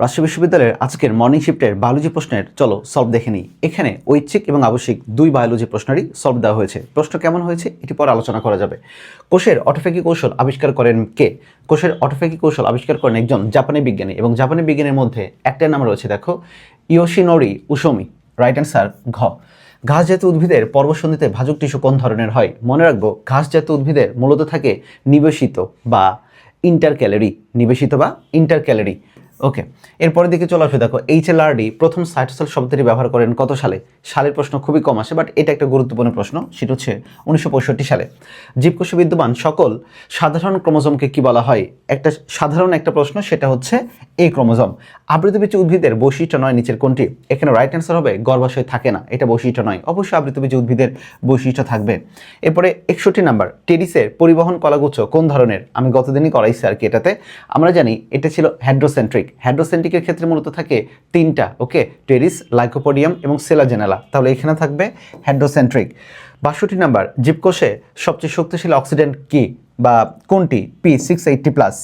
রাজশাহী বিশ্ববিদ্যালয়ের আজকের morning শিফটের biology প্রশ্নের, চলো সলভ দেখে নিই। এখানে ঐচ্ছিক এবং আবশ্যিক দুই বায়োলজি প্রশ্নেরই সলভ দেওয়া হয়েছে। প্রশ্ন কেমন হয়েছে? এটি পরে আলোচনা করা যাবে। কোষের অটোফেকি কৌশল আবিষ্কার করেন কে? কোষের অটোফেকি কৌশল আবিষ্কার করেন একজন জাপানি বিজ্ঞানী এবং জাপানি বিজ্ঞানীর মধ্যে একটা নাম রয়েছে, দেখো ইয়োশিনোরি উসমি রাইট অ্যান্সার ঘ। ঘাস জাতীয় উদ্ভিদের পর্বসন্ধিতে ভাজক টিস্যু কোন ধরনের হয়? মনে রাখব, ঘাস জাতীয় উদ্ভিদের মূলত থাকে নিবেশিত বা ইন্টার ক্যালোরি নিবেশিত বা ইন্টার ক্যালোরি ওকে, এরপরের দিকে চলে আসবে দেখো এইচ এল আরডি প্রথম সাইটোসেল শব্দটি ব্যবহার করেন কত সালে? সালের প্রশ্ন খুবই কম আসে বাট এটা একটা গুরুত্বপূর্ণ প্রশ্ন, সেটা হচ্ছে উনিশশো পঁয়ষট্টি সালে। জীবকোষে বিদ্যমান সকল সাধারণ ক্রোমোজোমকে কি বলা হয়? একটা সাধারণ একটা প্রশ্ন, সেটা হচ্ছে এই ক্রোমোজোম। আবৃতবীজী উদ্ভিদের বৈশিষ্ট্য নয় নিচের কোনটি? এখানে রাইট অ্যান্সার হবে, গর্ভাশয় থাকে না, এটা বৈশিষ্ট্য নয়। অবশ্যই আবৃতবীজী উদ্ভিদের বৈশিষ্ট্য থাকবে। এরপরে একষট্টি নাম্বার টেরিসের পরিবহন কলাগুচ্ছ কোন ধরনের? আমি গতদিনই করাইছি আর কি এটাতে। আমরা জানি এটা ছিল হ্যাড্রোসেন্ট্রিক হ্যাড্রোসেন্ট্রিকের ক্ষেত্রে মূলত থাকে তিনটা, ওকে? টেরিস, লাইকোপোডিয়াম এবং সেলাজেনালা। তাহলে এখানে থাকবে হ্যাড্রোসেন্ট্রিক। বাষট্টি নাম্বার, জীবকোষে সবচেয়ে শক্তিশালী অক্সিডেন্ট কি? বা কোনটি? পি সিক্স এইটটি প্লাস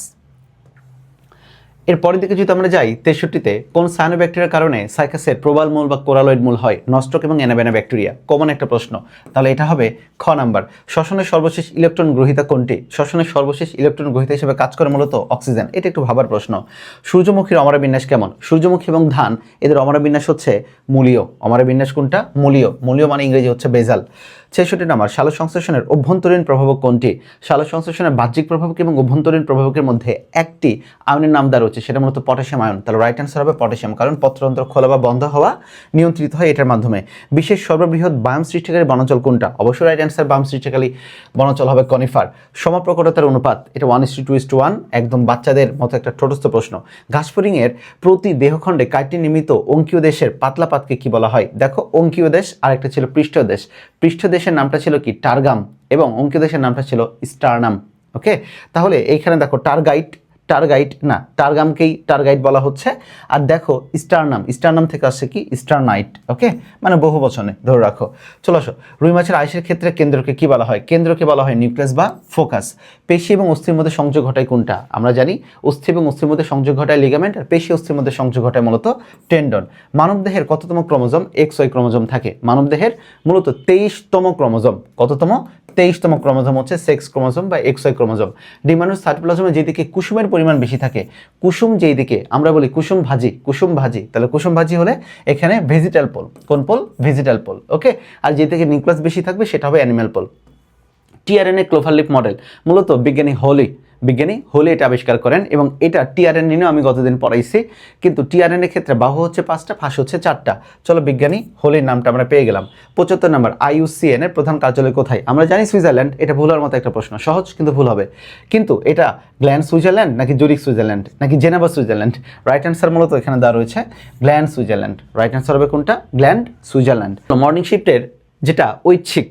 এর পরের দিকে যদি আমরা যাই, তেষট্টিতে, কোন সায়ানোব্যাকটেরিয়ার কারণে সাইকাসের প্রবাল মূল বা কোরালয়েড মূল হয়? নস্টক এবং অ্যানাবেনা ব্যাকটেরিয়া কমন একটা প্রশ্ন। তাহলে এটা হবে খ নাম্বার। শ্বসনের সর্বশেষ ইলেকট্রন গ্রহিতা কোনটি? শ্বসনের সর্বশেষ ইলেকট্রন গ্রহিতা হিসেবে কাজ করে মূলত অক্সিজেন। এটা একটু ভাবার প্রশ্ন। সূর্যমুখীর অমরা বিন্যাস কেমন? সূর্যমুখী এবং ধান, এদের অমরা বিন্যাস হচ্ছে মূলীয়। অমরা বিন্যাস কোনটা? মূলীয়। মূলীয় মানে ইংরেজি হচ্ছে বেজাল। ছেষট্টি নাম্বার সালো সংশ্লেষণের অভ্যন্তরীণ প্রভাবক কোনটি? সালো সংশ্লেষণের বাহ্যিক প্রভাবক এবং অভ্যন্তরীণ প্রভাবকের মধ্যে একটি আয়নের নাম দেওয়া রয়েছে, সেটা মূলত পটাশিয়াম আয়ন। তাহলে রাইট অ্যান্সার হবে পটাশিয়াম, কারণ পত্রতন্ত্র খোলা বা বন্ধ হওয়া নিয়ন্ত্রিত হয় এটার মাধ্যমে। বিশেষ সর্ববৃহৎ বায়াম সৃষ্টিকারী বনাঞ্চল কোনটা? অবশ্যই রাইট অ্যান্সার বায়াম সৃষ্টিকারী বনাঞ্চল হবে কনিফার। সমপ্রকটতার অনুপাত, এটা one is to is to one একদম বাচ্চাদের মতো একটা ঠোঁটস্থ প্রশ্ন। ঘাসফড়িংয়ের প্রতি দেহখণ্ডে কাইটি নির্মিত অঙ্কীয় দেশের পাতলা পাতকে কি বলা হয়? দেখো, অঙ্কীয় দেশ আর একটা ছিল পৃষ্ঠ দেশ পৃষ্ঠ দেশের নামটা ছিল কি? টার্গাম এবং অঙ্কে দেশের নামটা ছিল স্টারনাম ওকে তাহলে এইখানে দেখো টার্গাইট টার্গাইট না টার্গামকেই টার্গাইট বলা হচ্ছে। আর দেখো স্টারনাম স্টারনাম থেকে আসছে কি? স্টারনাইট ওকে মানে বহু বচনে, ধরে রাখো। চলো আসো, রুই মাছের আইসের ক্ষেত্রে কেন্দ্রকে কি বলা হয়? কেন্দ্রকে বলা হয় নিউক্লিয়াস বা ফোকাস পেশি এবং অস্থির মধ্যে সংযোগ ঘটায় কোনটা? আমরা জানি অস্থি এবং অস্থির মধ্যে সংযোগ ঘটায় লিগামেন্ট আর পেশি অস্থির মধ্যে সংযোগ ঘটায় মূলত টেন্ডন মানবদেহের কততম ক্রোমোজোম? এক্স ওয়াই ক্রোমোজোম থাকে। মানবদেহের মূলত তেইশতম ক্রোমোজোম, কততম? তেইশতম ক্রোমোজোম হচ্ছে সেক্স ক্রোমোজোম বা এক্স ওয়াই ক্রোমোজোম। ডিমানুস সাইটোপ্লাজমে যেদিকে কুসুমের পরিমাণ বেশি থাকে, কুসুম যেই দিকে আমরা বলি কুসুম ভাজি কুসুম ভাজি। তাহলে কুসুম ভাজি হলে এখানে ভেজিটাল পোল। কোন পোল? Vegetal pole, okay? আর যেদিকে নিউক্লাস বেশি থাকবে সেটা হবে animal pole. TRNA cloverleaf model, মূলত বিজ্ঞানী হোলি বিজ্ঞানী হোলি এটা আবিষ্কার করেন এবং এটা টিআরএন নিয়েও আমি গতদিন পড়াইছি। কিন্তু টিআরএন এর ক্ষেত্রে বাহু হচ্ছে পাঁচটা, ফাঁস হচ্ছে চারটা। চলো বিজ্ঞানী হোলির নামটা আমরা পেয়ে গেলাম। পঁচাত্তর নম্বর আইইউসিএন এর প্রধান কার্যালয় কোথায়? আমরা জানি সুইজারল্যান্ড, এটা ভুল হওয়ার মতো একটা প্রশ্ন। সহজ কিন্তু ভুল হবে। কিন্তু এটা গ্ল্যান্ড সুইজারল্যান্ড নাকি জুরিক সুইজারল্যান্ড নাকি জেনেভা সুইজারল্যান্ড? রাইট অ্যান্সার মূলত এখানে দেওয়া রয়েছে গ্ল্যান্ড সুইজারল্যান্ড। রাইট অ্যান্সার হবে কোনটা? Gland Switzerland. মর্নিং শিফটের যেটা ঐচ্ছিক,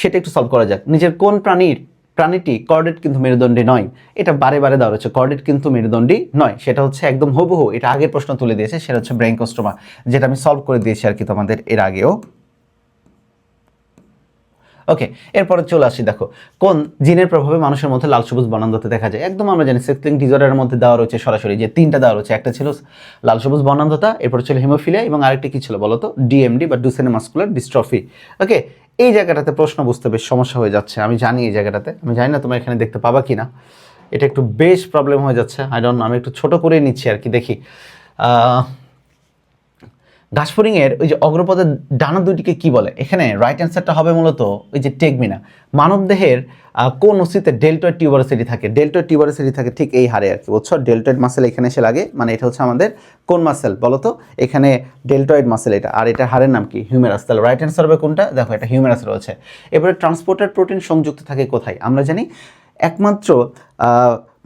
সেটা একটু সলভ করা যাক। নিজের কোন প্রাণীর প্রাণীটি কর্ডেট কিন্তু মেরুদণ্ডী নয়। এটা বারে বারে দেওয়া রয়েছে, কর্ডেট কিন্তু মেরুদণ্ডী নয়। সেটা হচ্ছে একদম হুবহু, এটা আগের প্রশ্ন তুলে দিয়েছে, সেটা হচ্ছে ব্রেঙ্কোস্টোমা যেটা আমি সলভ করে দিয়েছি আর কি তোমাদের এর আগেও। ওকে এরপরে চলে আসি, দেখো, কোন জিনের প্রভাবে মানুষের মধ্যে লাল সবুজ বর্ণান্ধতা দেখা যায়? একদম আমরা জানি সেক্সলিং ডিজর্ডারের মধ্যে দেওয়া রয়েছে সরাসরি, যে তিনটা দেওয়া রয়েছে, একটা ছিল লাল সবুজ বর্ণান্ধতা এরপর ছিল হিমোফিলিয়া এবং আরেকটি কি ছিল বলতো? ডিএমডি বা ডুসেনে মাস্কুলার ডিস্ট্রফি ওকে এই জায়গাটাতে প্রশ্ন বুঝতে বেশ সমস্যা হয়ে যাচ্ছে। আমি জানি এই জায়গাটাতে। আমি জানি না তোমরা এখানে দেখতে পাবা কি না এটা একটু বেশ প্রবলেম হয়ে যাচ্ছে। আই ডোন্ট আমি একটু ছোট করে নিচ্ছি আর কি দেখি আহ, ঘাসফড়িংয়ের ওই যে অগ্রপদের ডানা দুইটিকে কি বলে? এখানে রাইট অ্যান্সারটা হবে মূলত ওই যে টেকমিনা। মানবদেহের কোন অস্থিতে ডেল্টয়েড টিউবারোসিটি থাকে। ডেল্টয়েড টিউবারোসিটি থাকে ঠিক এই হারে আর কি বুঝছ? ডেল্টয়েড মাসেল এখানে এসে লাগে মানে এটা হচ্ছে আমাদের কোন মাসেল বলো তো? এখানে ডেল্টয়েড মাসেল এটা। আর এটা হারের নাম কি? হিউমেরাস তাহলে রাইট অ্যান্সার হবে কোনটা? দেখো এটা হিউমেরাস রয়েছে। এবারে ট্রান্সপোর্টার প্রোটিন সংযুক্ত থাকে কোথায়? আমরা জানি একমাত্র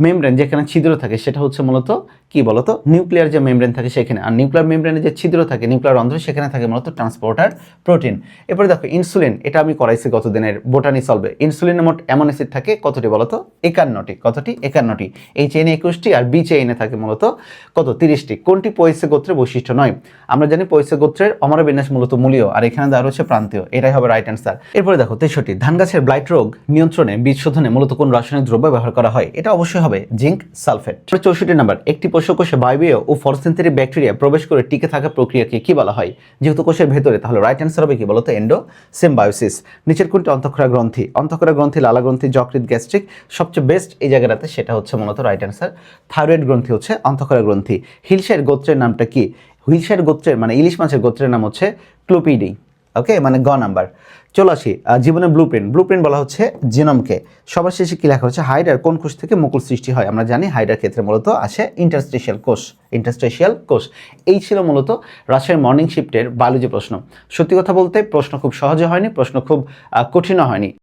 মেমব্রেন যেখানে ছিদ্র থাকে, সেটা হচ্ছে মূলত কি বলতো? নিউক্লিয়ার যে মেমব্রেন থাকে সেখানে। আর নিউক্লিয়ার মেমব্রেনে যে ছিদ্র থাকে, নিউক্লিয়ার রন্ধ্র, সেখানে থাকে মূলত ট্রান্সপোর্টার প্রোটিন। এরপরে দেখো, ইনসুলিন, এটা আমি করাইছি গত দিনের বোটানি সলভে। ইনসুলিনের মোট অ্যামন অ্যাসিড থাকে কতটি বলতো? একান্নটি। কতটি? একান্নটি। এই চেইনে একুশটি আর বি চেইনে থাকে মূলত কত? তিরিশটি। কোনটি পয়সে গোত্রের বৈশিষ্ট্য নয়? আমরা জানি পয়সে গোত্রের অমর বিন্যাস মূলত মূলীয়, আর এখানে দেওয়া রয়েছে প্রান্তীয়। এটাই হবে রাইট অ্যান্সার এরপরে দেখো, তেষট্টি। ধান গাছের ব্লাইট রোগ নিয়ন্ত্রণে বীজ শোধনে মূলত কোন রাসায়নিক দ্রব্য ব্যবহার করা হয়? এটা অবশ্যই হবে জিঙ্ক সালফেট। চৌষট্টি নাম্বার, একটি পোষ্যকোষে বায়বীয় ও ফরসেন্টারি ব্যাকটেরিয়া প্রবেশ করে টিকে থাকা প্রক্রিয়াকে কি বলা হয়? যেহেতু কোষের ভেতরে, তাহলে রাইট অ্যান্সার হবে কি বলতো? এন্ডো সিম্বায়োসিস নিচের কোনটি? অন্তঃক্ষরা গ্রন্থি। অন্তঃক্ষরা গ্রন্থি, লালা গ্রন্থি যকৃত গ্যাস্ট্রিক। সবচেয়ে বেস্ট এই জায়গাটাতে সেটা হচ্ছে মূলত রাইট অ্যান্সার থাইরয়েড গ্রন্থি হচ্ছে অন্তঃক্ষরা গ্রন্থি। হিলসের গোত্রের নামটা কি? হুইলসের গোত্রের মানে ইলিশ মাছের গোত্রের নাম হচ্ছে ক্লোপিডি। ওকে মানে গ নাম্বার। চলে আসি জীবনের ব্লু প্রিন্ট ব্লু প্রিন্ট বলা হচ্ছে জিনমকে সবার শেষে কী লেখা হচ্ছে হাইডার কোন কোষ থেকে মুকুল সৃষ্টি হয়? আমরা জানি হাইডার ক্ষেত্রে মূলত আসে ইন্টারস্টেশিয়াল কোষ ইন্টারস্টেশিয়াল কোষ। এই ছিল মূলত রাশিয়ার মর্নিং শিফটের বায়োলজি প্রশ্ন। সত্যি কথা বলতে প্রশ্ন খুব সহজে হয়নি, প্রশ্ন খুব কঠিনও হয়নি।